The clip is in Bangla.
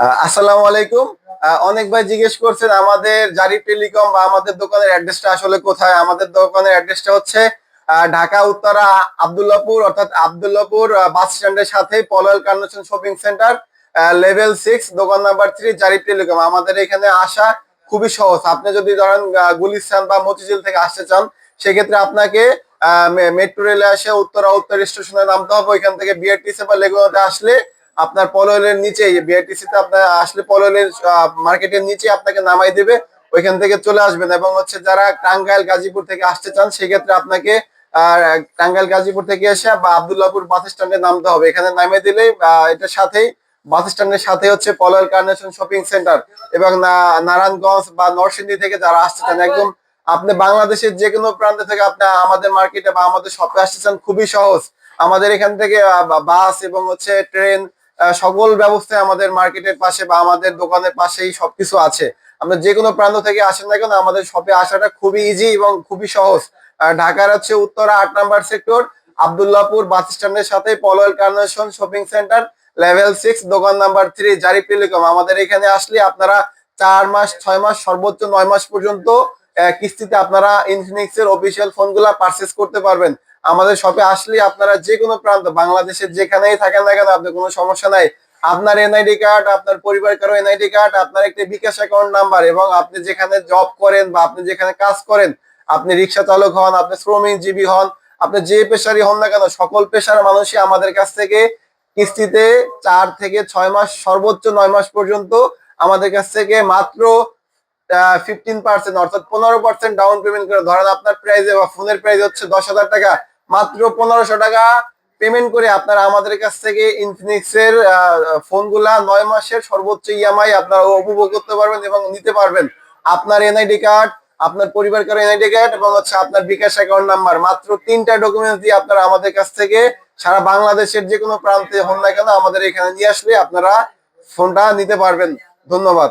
আসসালামু আলাইকুম। অনেক ভাই জিজ্ঞেস করছেন আমাদের জারি টেলিকম বা আমাদের দোকানের অ্যাড্রেসটা আসলে কোথায়? আমাদের দোকানের অ্যাড্রেসটা হচ্ছে ঢাকা উত্তরা আবদুল্লাপুর, অর্থাৎ আবদুল্লাপুর বাস স্ট্যান্ডের সাথে Polwel Carnation shopping centre level six, দোকান নাম্বার থ্রি, জারি টেলিকম। আমাদের এখানে আসা খুবই সহজ। আপনি যদি ধরেন গুলিস্তান বা মতিঝিল থেকে আসতে চান, সেক্ষেত্রে আপনাকে মেট্রো রেলে আসে উত্তরা উত্তর স্টেশনে নামতে হবে। ওইখান থেকে বিআরটিসি বা লেগুনাতে আসলে আপনার পলয়ের নিচে বিআরটিসি তে আপনার আসলে পলয়ের মার্কেটের নিচে আপনাকে নামাই দেবে, ওইখান থেকে চলে আসবেন। এবং হচ্ছে যারা টাঙ্গাইল, গাজীপুর থেকে আসতে চান, সেক্ষেত্রে আপনাকে টাঙ্গাইল, গাজীপুর থেকে এসে বা আবদুল্লাপুর বাস স্ট্যান্ডে নামতে হবে। এখানে নামে দিলে এটার সাথেই, বাস স্ট্যান্ডের সাথে হচ্ছে পলয়ের কার্নেশন শপিং সেন্টার এবং নারায়ণগঞ্জ বা নরসিংদী থেকে যারা আসতে চান, একদম আপনি বাংলাদেশের যে কোনো প্রান্ত থেকে আপনি আমাদের মার্কেটে বা আমাদের শপে আসতে চান, খুবই সহজ। আমাদের এখান থেকে বাস এবং হচ্ছে ট্রেন সকল ব্যবস্থায় আমাদের মার্কেটের পাশে বা আমাদের দোকানের পাশেই সবকিছু আছে। আমরা যে কোনো প্রান্ত থেকে আসেন না কেন, আমাদের শপে আসাটা খুবই ইজি এবং খুবই সহজ। ঢাকার হচ্ছে উত্তরা আট নাম্বার সেক্টর, আবদুল্লাপুর বাস স্ট্যান্ডের সাথে Polwel Carnation shopping centre level six দোকান নাম্বার থ্রি জারি টেলিকম আমাদের এখানে আসলে আপনারা চার মাস, ছয় মাস, সর্বোচ্চ নয় মাস পর্যন্ত কিস্তিতে আপনারা ইনফিনিক্স এর অফিসিয়াল ফোনগুলা পারচেস করতে পারবেন। আমাদের শপে আসলে আপনারা যে কোনো প্রান্ত, বাংলাদেশের যেখানেই থাকেন না কেন আপনার কোনো সমস্যা নাই। আপনার এনআইডি কার্ড আপনার পরিবার কারও এনআইডি কার্ড আপনার একটি বিকাশ অ্যাকাউন্ট নাম্বার এবং আপনি যেখানে জব করেন বা আপনি যেখানে কাজ করেন, আপনি রিক্সা চালক হন, আপনি শ্রমিকজীবী হন, আপনি যে পেশারই হন না কেন, সকল পেশার মানুষই আমাদের কাছ থেকে কিস্তিতে চার থেকে ছয় মাস, সর্বোচ্চ নয় মাস পর্যন্ত আমাদের কাছ থেকে মাত্র ফিফটিন পার্সেন্ট অর্থাৎ পনেরো পার্সেন্ট ডাউন পেমেন্ট করে। ধরেন আপনার প্রাইস বা ফোনের প্রাইস হচ্ছে দশ হাজার টাকা। মাত্র পনেরোশো টাকা পেমেন্ট করে আপনারা আমাদের কাছ থেকে ইনফিনিক্স এর ফোনগুলা নয় মাসের সর্বোচ্চ ইএমআই আপনারা উপভোগ করতে পারবেন এবং নিতে পারবেন। আপনার এনআইডি কার্ড আপনার পরিবার কারও এনআইডি কার্ড এবং হচ্ছে আপনার বিকাশ অ্যাকাউন্ট নাম্বার মাত্র তিনটা ডকুমেন্টস দিয়ে আপনারা আমাদের কাছ থেকে সারা বাংলাদেশের যে কোনো প্রান্তে হন না কেন আমাদের এখানে নিয়ে আসলে আপনারা ফোনটা নিতে পারবেন। ধন্যবাদ।